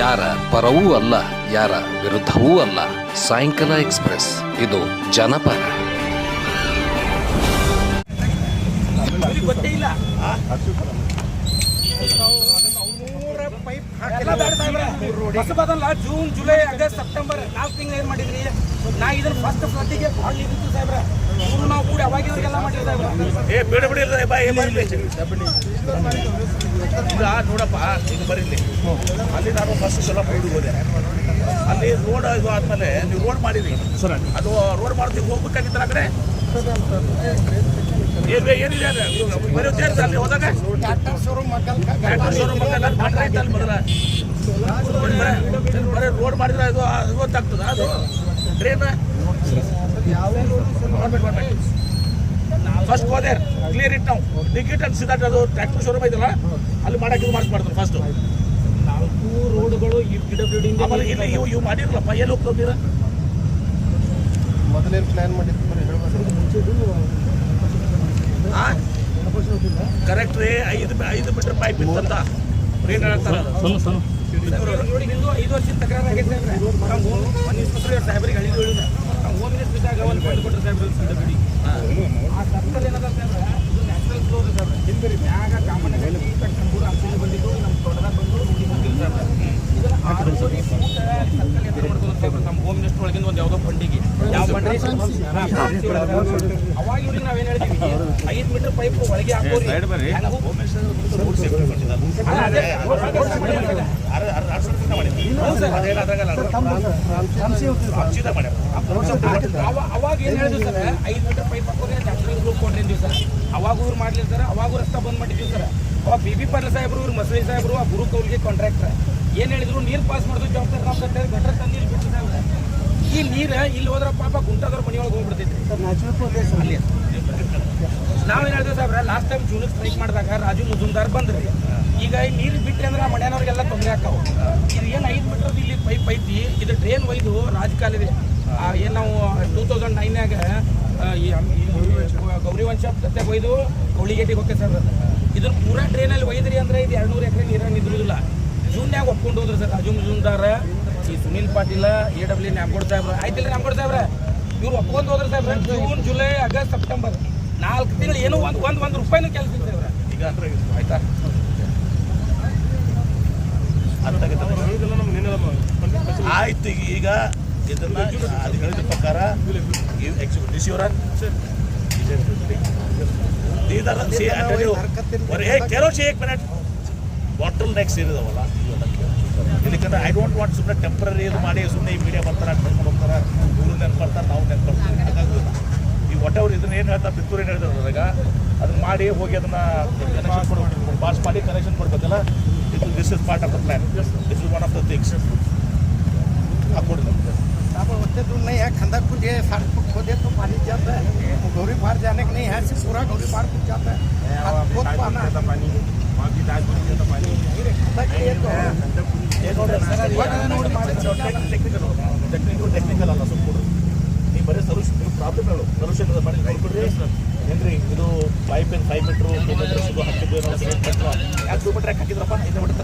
ಯಾರ ಪರವೂ ಅಲ್ಲ, ಯಾರ ವಿರುದ್ಧವೂ ಅಲ್ಲ. ಸಾಯಂಕಾಲ ಎಕ್ಸ್ಪ್ರೆಸ್, ಇದು ಜನಪರ. ಜೂನ್, ಜುಲೈ, ಆಗಸ್ಟ್, ಸೆಪ್ಟೆಂಬರ್ ನಾಲ್ಕು ತಿಂಗಳು ಏನ್ ಮಾಡಿದ್ರಿ? ನಾ ಇದನ್ನ ಫಸ್ಟ್ ಫ್ಲಡ್ಡಿಗೆ ಭಾಳ ಇದ್ದಿತ್ತು ಸಾಹೇಬ್ರೆ. ನಾವು ಕೂಡ ಅವಾಗ ಇವರಿಗೆಲ್ಲ ಏ ಬೇಡ ಬಿಡಿ ಇಲ್ಲ ಬಾ ಏ ಬಾ ಇಲ್ಲಿ ಈಗ ನೋಡಪ್ಪ ಈಗ ಬರೀಲಿ ಅಲ್ಲಿ ನಾನು ಫಸ್ಟ್ ಸಲ ಹುಡುಗ ಹೋದೆ. ಅಲ್ಲಿ ರೋಡ್ ಇದು ಆದ್ಮೇಲೆ ನೀವು ರೋಡ್ ಮಾಡಿದ್ರಿ ಸರ್ ಅದು ರೋಡ್ ಮಾಡ್ತೀವಿ ಹೋಗ್ಬೇಕಾಗಿತ್ತಲ್ಲ ಕಡೆ ಏನಿದೆ ಅಲ್ಲಿ ಹೋದಾಗ? ಮೊದಲ. ಬರೀ ರೋಡ್ ಮಾಡಿದ್ರೆ ಅದು ಅದು ಗೊತ್ತಾಗ್ತದ ಅದು. ಟ್ರೈನ್ ಫಸ್ಟ್ ಹೋದೆ ಕ್ಲಿಯರ್ ಇಟ್ ನಾವು ಟಿಕೆಟ್ ಅಂತ ಸಿದ್ಧಾರ್ಥ ಅದು ಟ್ರ್ಯಾಕ್ಟರ್ ಶೋರೂಮ್ ಐತಲ್ಲ ಅಲ್ಲಿ ಮಾಡಕ್ಕೆ ಇದು ಮಾಡಿಸ್ಬಾರ್ದು ಫಸ್ಟ್ ನಾಲ್ಕು ರೋಡ್ಗಳು ಈ ಪಿ ಡಬ್ಲ್ಯೂ ಡಿ ಆಮೇಲೆ ಇಲ್ಲಿ ಇವು ಇವು ಮಾಡಿರಲ್ಲಪ್ಪ ಎಲ್ಲಿ ಹೋಗ್ತೀರ ಮೊದಲೇನು ಪ್ಲಾನ್ ಮಾಡಿದ್ದು ಬರೀ ಕರೆಕ್ಟ್ ರೀ. ಐದು ಐದು ಮೀಟರ್ ಪೈಪ್ ಇತ್ತಂತ ಏನಾಗ್ತಾರೆ ಹೇಳ್ತಾರ ಐದು ವರ್ಷದ ತಕರಾರು ಆಗೈತೆ ಸಾಹೇಬ್ರಿಗೆ ಹಳ್ಳಿ ಹೇಳುದ ನಾವು ಹೋಮ್ ಮಿನಿಸ್ಟರ್ ಇದ್ದಾಗ ಒಂದು ಫಂಡ್ ಕೊಟ್ಟರು ಸಾಹೇಬ್ರೆ ಪಿ ಡಬ್ಲ್ಯೂ ಆ ಸರ್ಕಲ್ ಏನದ ಸಾಹೇಬ್ರೆ ಇದು ನ್ಯಾಚುರಲ್ ಫ್ಲೋರ್ ಸಾಹೇಬ್ರೆ. ಹಿಂದಿರಿ ಮ್ಯಾಗ ಕಾಮನ್ ಕೂಡ ಅಂತಿಲ್ಲಿ ಬಂದಿದ್ದು ನಮ್ಮ ತೋಟದಾಗ ಬಂದು ನೋಡಿ ಬಂದಿಲ್ಲ ಸಾಹೇಬ್ರೆ. ಇದನ್ನ ಆರೂವರೆ ಫೂಟ್ ಸರ್ಕಲ್ ಎದುರು ಮಾಡ್ಕೊಂಡು ಸಾಹೇಬ್ರೆ ನಮ್ಮ ಹೋಮ್ ಮಿನಿಸ್ಟರ್ ಒಳಗಿಂದ ಒಂದು ಯಾವುದೋ ಫಂಡಿಗೆ ಯಾವ ಫಂಡ್ರಿ ಅವಾಗ ಇವ್ರಿಗೆ ನಾವೇನು ಹೇಳ್ತೀವಿ? ಐದು ಮೀಟರ್ ಪೈಪ್ ಒಳಗೆ ಹಾಕೋರಿ. ಹೋಮ್ ಅವಾಗ ಏನು ಹೇಳಿದ್ವಿ ಸರ್ ಐದು ಮೀಟರ್ ಪೈಪ್ ಹಾಕೋದ್ರೆ ನ್ಯಾಚುರಲ್ ಗ್ರೂಪ್ ಕೊಟ್ಟಿದ್ದೀವಿ ಸರ್ ಅವಾಗ ಇವ್ರು ಮಾಡ್ಲಿಲ್ಲ ಸರ್ ಅವಾಗ ರಸ್ತೆ ಬಂದ್ ಮಾಡಿದ್ವಿ ಸರ್ ಅವಾಗ ಬಿ ಬಿ ಪಾಟೀಲ್ ಸಾಹೇಬ್ರು ಇವ್ರು ಮಸಳಿ ಸಾಹೇಬ್ರು ಆ ಗುರು ಕೌಲ್ಗೆ ಕಾಂಟ್ರಾಕ್ಟರ್ ಏನ್ ಹೇಳಿದ್ರು ನೀರು ಪಾಸ್ ಮಾಡಿದ್ರು ಜವಾಬ್ದಾರಿ ಅಂತ ಹೇಳಿ ಗಟ್ರ ತಂದು ಇಲ್ಲಿ ಬಿಟ್ಟು ಈ ನೀರು ಇಲ್ಲಿ ಹೋದ್ರ ಪಾಪ ಗುಂಟದವ್ರ ಮನೆಯೊಳಗೆ ಹೋಗ್ಬಿಡ್ತೈತ್ರಿ. ಅಲ್ಲಿ. ನಾವೇನ್ ಹೇಳ್ತೀವಿ ಸಾಹೇಬ್ರ ಲಾಸ್ಟ್ ಟೈಮ್ ಜೂನ್ ಸ್ಟ್ರೈಕ್ ಮಾಡಿದಾಗ ರಾಜು ಮುಜುಮ್ದಾರ್ ಬಂದ್ರಿ. ಈಗ ನೀರು ಬಿಟ್ರಿ ಅಂದ್ರೆ ಮನೆಯವ್ರಿಗೆಲ್ಲ ತೊಂದರೆ ಆಕಾವು ಇದು ಏನು ಐದು ಮೀಟರ್ ಇಲ್ಲಿ ಪೈಪ್ ಐತಿ, ಇದು ಡ್ರೈನ್ ಒಯ್ದು ರಾಜಕಾಲಿದೆ ಏನು ನಾವು ಟೂ ತೌಸಂಡ್ ನೈನ್ಯಾಗ ಗೌರಿ ವಂಶ ಜೊತೆಗೆ ಒಯ್ದು ಗೌಳಿಗೇಟಿಗೆ ಹೋಗ್ತೇವೆ ಸರ್ ಇದನ್ನ ಪೂರಾ ಡ್ರೈನಲ್ಲಿ ಒಯ್ದ್ರಿ ಅಂದ್ರೆ ಇದು ಎರಡು ನೂರು ಎಕರೆ ನೀರಾಗ ನಿದ್ರುದಿಲ್ಲ. ಜೂನ್ಯಾಗ ಒಪ್ಕೊಂಡು ಹೋದ್ರು ಸರ್ ರಾಜು ಮುಜುಮ್ದಾರ್ ಈ ಸುನೀಲ್ ಪಾಟೀಲ ಎ ಡಬ್ಲ್ಯೂ ನ್ಯಾಮ್ಗೋಡ್ ಸಾಹೇಬ್ರ. ಆಯ್ತಿಲ್ಲ ನ್ಯಾಮ್ಗೋಡ್ ಸಾಹೇಬ್ರ? ಇವ್ರು ಒಪ್ಕೊಂಡು ಹೋದ್ರೆ ಸಾಹೇಬ್ರ, ಜೂನ್, ಜುಲೈ, ಆಗಸ್ಟ್, ಸೆಪ್ಟೆಂಬರ್. ನಾಲ್ಕು ತಿಂಗಳು ಏನೋ ಒಂದು ಒಂದು ಒಂದು ರೂಪಾಯಿನೂ ಕೆಲಸ ಇದೆ ಸಾಹೇಬ್ರ ಈಗ ಅಂದ್ರೆ ಆಯ್ತಾ? ಆಯ್ತು, ಈಗ ಈಗ ಇದನ್ನ ಅದು ಹೇಳಿದ ಪ್ರಕಾರ ಬಾಟಲ್ ನೆಕ್ಸ್ ಇರೋದವಲ್ಲ ಇಲ್ಲಿಕಂದ್ರೆ ಐ ಡೋಂಟ್ ವಾಂಟ್ ಸುಮ್ಮನೆ ಟೆಂಪ್ರರಿ ಇದು ಮಾಡಿ ಸುಮ್ಮನೆ ಈ ಮೀಡಿಯಾ ಬರ್ತಾರೆ ಹೋಗ್ತಾರೆ. ಇವರು ನೆನ್ಪಡ್ತಾರೆ, ನಾವು ನೆನ್ಪಡ್ತೀವಿ. ಬರ್ತೀವಿ ಹಾಗಾಗೋದಿಲ್ಲ ಈ ವಾಟ್ ಎವರ್ ಇದನ್ನ ಏನು ಹೇಳ್ತಾರೆ ಪಿತ್ತೂರು ಏನು ಹೇಳ್ತಾರೆ ಅದ್ರಾಗ ಅದನ್ನ ಮಾಡಿ ಹೋಗಿ ಅದನ್ನ ಕನೆಕ್ಷನ್ ಕೊಡ್ಬೇಕು ಪಾಸ್ ಮಾಡಿ ಕನೆಕ್ಷನ್ ಕೊಡ್ಬೇಕಲ್ಲ ಇದು this is part of the plan this is one of the things ಹಾಕೊಡಿ ನಮ್ಗೆ अब उतने दूर नहीं है खंदक पुल ये साठ फुट खोदे तो पानी जाता है गौरी पार जाने के नहीं है सिर्फ पूरा गौरी पार पुल जाता है अब बहुत पाना है खंदक ये तो ಏನ್ ನೋಡ್ರಿ ಟೆಕ್ನಿಕಲ್ ಟೆಕ್ನಿಕಲ್ ಟೆಕ್ನಿಕಲ್ ಬರೀ ಸೊಲ್ಯೂಷನ್ ನೀವು ಪ್ರಾಬ್ಲಮ್ ಹೇಳು. ಸೊಲ್ಯೂಷನ್ ಮಾಡಿ ನೋಡ್ಬಿಡ್ರಿ ಏನ್ರಿ ಇದು five pen five metre two metres ಇದು ಹಾಕಿದ್ದು ಏನೋ ಯಾಕೆ ಟೂ ಮೀಟ್ರ್ ಯಾಕೆ ಹಾಕಿದ್ರಪ್ಪ? ಐದು ಮೀಟರ್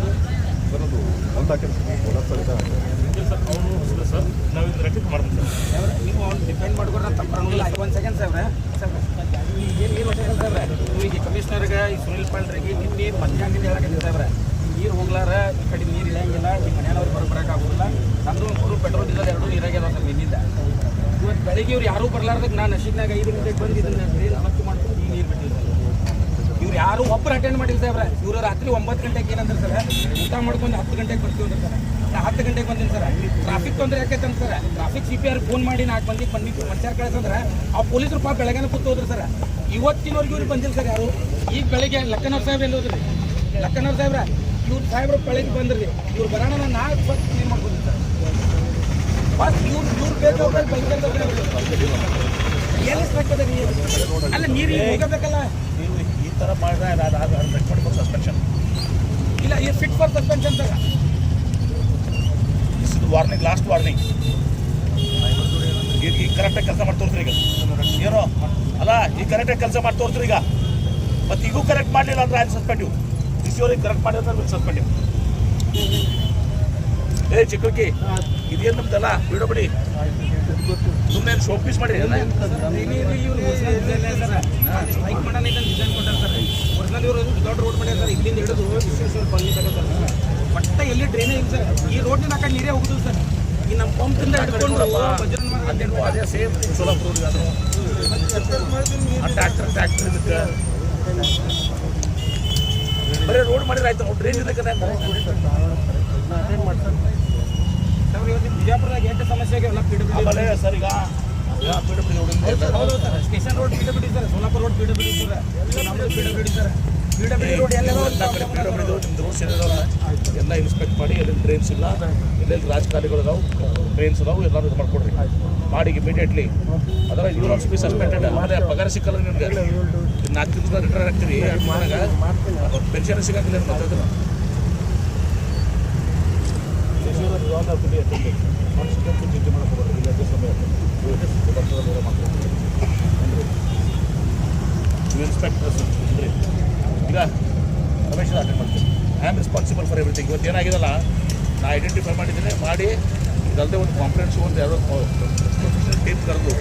ಸರ್ ಅವನು ಸರ್ ನಾವು ಇದು. ರೆಕ್ಟಿಫ್ ಮಾಡ್ತೀವಿ ಸರ್ ನೀವು ಅವ್ನು ಡಿಪೆಂಡ್ ಮಾಡ್ಕೊಂಡ್ರೆ ತಪ್ಪರಂಗಿಲ್ಲ ಒಂದು ಸೆಕೆಂಡ್ ಸರ್ ಏನು ನೀರು ಸರ್ ಇವರಿಗೆ ಕಮಿಷನರ್ಗೆ ಈ ಸುನಿಲ್ ಪಾಲ್ರಿಗೆ ನಿನ್ನೆ ಮಧ್ಯಾಹ್ನದಿಂದ ಹೇಳಕ್ಕೆ ಸಾಹೇಬ್ರೆ ನೀರು ಹೋಗ್ಲಾರ ಈ ಕಡೆ ನೀರು ಇಳಿಯಂಗಿಲ್ಲ ಈ ಮನೆಯವ್ರು ಬರೋ ಬರೋಕ್ಕಾಗೋದಿಲ್ಲ ನಮ್ಮದು ಒಂದು ಪೆಟ್ರೋಲ್ ಡೀಸೆಲ್ ಎರಡು ನೀರಾಗ್ಯದ ಸರ್ ನಿನ್ನಿಂದ. ಇವತ್ತು ಬೆಳಿಗ್ಗೆ ಇವ್ರು ಯಾರೂ ಬರ್ಲಾರ್ದಕ್ಕೆ ನಾನು ನಶೀಗ್ನಾಗ ಐದು ಗಂಟೆಗೆ ಬಂದು ಇದನ್ನ ಡ್ರೈನ್ ಅನಸ್ತು ಮಾಡ್ಕೊಂಡು ನೀರು ಬಿಟ್ಟಿಲ್ಲ ಇವ್ರು ಯಾರು ಒಬ್ಬರು ಅಟೆಂಡ್ ಮಾಡಿಲ್ಲ ಸರ್ ಇವರು ರಾತ್ರಿ ಒಂಬತ್ತು ಗಂಟೆಗೆ ಏನಂದ್ರೆ ಸರ್ ಊಟ ಮಾಡ್ಕೊಂಡು ಹತ್ತು ಗಂಟೆಗೆ ಬರ್ತೀವಿ ಅಂದ್ರೆ ಸರ್ ನಾ ಹತ್ತು ಗಂಟೆಗೆ ಬಂದೀನಿ ಸರ್ ಟ್ರಾಫಿಕ್ ತೊಂದರೆ ಯಾಕೈತೆ sir traffic C P R phone ಮಾಡಿ ನಾಲ್ಕು ಮಂದಿಗೆ ಬಂದಿದ್ದು ಮನುಷ್ಯರು ಕಳಿಸಂದ್ರೆ ಆ ಪೊಲೀಸರು ಪಾಪ ಬೆಳಗ್ಗೆ ಕೂತೋದ್ರು ಸರ್ ಇವತ್ತಿನವರೆಗೂ ಇವ್ರು ಬಂದಿಲ್ಲ ಸರ್ ಯಾರು? ಈಗ ಬೆಳಗ್ಗೆ ಲಕ್ಕನವ್ರ ಸಾಹೇಬ್ ಎಲ್ಲಿ ಹೋದ್ರಿ? ಲಕ್ಕನವ್ರ ಸಾಹೇಬ್ರ, ಇವ್ರು ಸಾಹೇಬ್ರು ಬೆಳಗ್ಗೆ ಬಂದ್ರಿ. ಇವ್ರು ಬರೋಣ ನಾನು ನಾಲ್ಕು ಫಸ್ಟ್ ಕ್ಲೀನ್ ಮಾಡ್ಬೋದು ಸರ್ ಫಸ್ಟ್ ಇವ್ರು ಇವ್ರು ಬೇಕಾದ್ರೆ ಬೈಕಂತ ಎಲ್ಲಿ ಸಾಕದ ನೀರು ಅಲ್ಲ ನೀರು ಈಗ ಹೋಗಬೇಕಲ್ಲ ನೀವು ಈ ಥರ ಮಾಡಿದ್ರೆ ರೆಕಮೆಂಡ್ ಸಸ್ಪೆನ್ಷನ್ ಇಲ್ಲ ಇದು ಫಿಟ್ ಫಾರ್ ಸಸ್ಪೆನ್ಷನ್ ಇದು ವಾರ್ನಿಂಗ್ ಲಾಸ್ಟ್ ವಾರ್ನಿಂಗ್ ಈಗ ಈಗ ಕರೆಕ್ಟಾಗಿ ಕೆಲಸ ಮಾಡಿ ತೋರಿಸ್ರಿ ಈಗ ಏನೋ ಅಲ್ಲ ಈಗ ಕರೆಕ್ಟಾಗಿ ಕೆಲಸ ಮಾಡಿ ತೋರಿಸ್ರಿ ಈಗ ಮತ್ತು ಈಗೂ ಕರೆಕ್ಟ್ ಮಾಡಲಿಲ್ಲ ಅಂದ್ರೆ ಆಯ್ತು ಸಸ್ಪೆಂಡಿವ್ ದಿಸ್ ಇವ್ರಿಗೆ ಕರೆಕ್ಟ್ ಮಾಡಿದ್ರೆ ಸಸ್ಪೆಂಡಿವ್ ಏ ಚಿಕ್ಕಿ ಇದೇನು ನಮ್ದಲ್ಲ? ಬಿಡಿ ಸುಮ್ಮನೆ ಶೋ ಪೀಸ್ ಮಾಡಿ ಮಾಡೋಣ ಡಿಸೈನ್ ಕೊಟ್ಟಾರ ಸರ್. ಒರಿಜಿನಲ್ ಇವರು ದೊಡ್ಡ ರೋಡ್ ಮಾಡ್ಯಾರ ಸರ್. ಇಲ್ಲಿಂದ ಹಿಡಿದು ಸರ್. ಒಟ್ಟ ಎಲ್ಲಿ ಡ್ರೈನೇ ಇಲ್ಲ ಸರ್. ಈ ರೋಡ್ ಆ ಕಡೆ ನೀರೇ ಹೋಗುದು ಸರ್. ಈ ನಮ್ಮ ಪಂಪಿಂದ ಹಿಡ್ಕೊಂಡು ಬಜರಂಗ ಅದೇನು ಅದೇ ಸೇಮ್ ಸೋಲಾಪುರ ಟ್ರ್ಯಾಕ್ಟರ್ ಟ್ರ್ಯಾಕ್ಟರ್ ಇದಕ್ಕೆ. ಬರೀ ರೋಡ್ ಮಾಡಿದ್ರೆ ಆಯ್ತು. ಡ್ರೈನ್ ಇದಕ್ಕೆ ಸರ್ ಇವತ್ತು ಬಿಜಾಪುರದಾಗ ಎಷ್ಟು ಸಮಸ್ಯೆ ಆಗ್ಯಾವಲ್ಲ ಪಿ ಆಮೇಲೆ ಸರ್ ಈಗ. ಪಿ ಡಬ್ಲ್ಯೂ ಹೌದು sir. Station road P W sir Solapur road P W sir. ನಮ್ಮದು P W sir. P W road ಎಲ್ಲ ಕಡೆ ಪಿ ಡಬ್ಲ್ಯೂ ನಿಮ್ದು ರೋಡ್ಸ್ ಏನಿದಾವ? ಎಲ್ಲ ಇನ್ಸ್ಪೆಕ್ಟ್ ಮಾಡಿ ಎಲ್ಲೆಲ್ಲಿ ಟ್ರೈನ್ಸ್ ಇಲ್ಲ. ಎಲ್ಲೆಲ್ಲಿ ರಾಜಕಾರಣಿಗಳು ಅದಾವು ಟ್ರೈನ್ಸ್ ಅದಾವು ಎಲ್ಲರೂ ಇದು ಮಾಡ್ಕೊಡ್ರಿ. ಮಾಡಿ ಇಮಿಡಿಯೇಟ್ಲಿ ಅದರ ಯು ಆಲ್ಸೋ ಬಿ ಸಸ್ಪೆಂಡೆಡ್ ಆಮೇಲೆ ಪಗಾರ ಸಿಕ್ಕಲ್ಲ ನಿಮ್ಗೆ. ನಾಲ್ಕು ದಿವಸದ ರಿಟೈರ್ ಆಗ್ತೀರಿ. ಪೆನ್ಷನ್ ಸಿಗಂಗಿಲ್ಲ ಇಲ್ಲ ಮೇಲೆ ಈಗ ರಮೇಶ್ ಅಟೆಂಡ್ ಮಾಡ್ತೀನಿ ಐ ಆಮ್ ರೆಸ್ಪಾನ್ಸಿಬಲ್ ಫಾರ್ ಇವತ್ತು ಏನಾಗಿದಲ್ಲ ನಾ ಐಡೆಂಟಿಫೈ ಮಾಡಿದ್ದೀನಿ ಮಾಡಿ ಇದಲ್ಲದೆ ಒಂದು ಕಾನ್ಫರೆನ್ಸ್ ಒಂದು ಯಾರೋ ಟೀಮ್ ಕರೆದು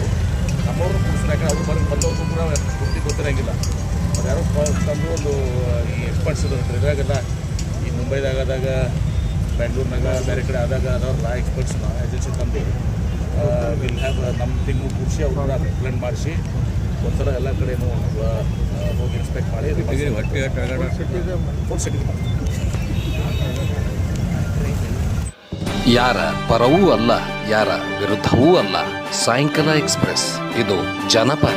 ನಮ್ಮವ್ರನ್ನ ಕೂರಿಸ್ತಾರೆ ಯಾಕಂದ್ರೆ ಅವ್ರು ಬರೋ ಬಂದವ್ರಿಗೂ ಕೂಡ ಪೂರ್ತಿ ಗೊತ್ತಿರಂಗಿಲ್ಲ ಒಂದು ಈ ಎಕ್ಸ್ಪರ್ಟ್ಸ್ ಇದಾಗೆಲ್ಲ. ಈ ಮುಂಬೈದಾಗ ಆದಾಗ ಬ್ಯಾಂಗ್ಳೂರ್ನಾಗ ಬೇರೆ ಕಡೆ ಆದಾಗ ಅದವ್ರಲ್ಲ ಎಕ್ಸ್ಪರ್ಟ್ಸ್ನ ಏಜೆನ್ಸಿ ತಂದು ವಿಲ್ ಹ್ಯಾವ್ ನಮ್ಮ ಟೀಮು ಕೂರಿಸಿ ಅವ್ರನ್ನ ಕಂಪ್ಲೇಂಟ್ ಮಾಡಿಸಿ ಒಂಥರ ಎಲ್ಲ ಕಡೆನೂ ಹೋಗಿ ಇನ್ಸ್ಪೆಕ್ಟ್ ಮಾಡಿ ಫುಲ್ ಸೆಟ್ಟಿಂಗ್ ಮಾಡಿ ಯಾರ ಪರವೂ ಅಲ್ಲ ಯಾರ ವಿರುದ್ಧವೂ ಅಲ್ಲ. ಸಾಯಂಕಾಲ ಎಕ್ಸ್ಪ್ರೆಸ್ ಇದು ಜನಪರ.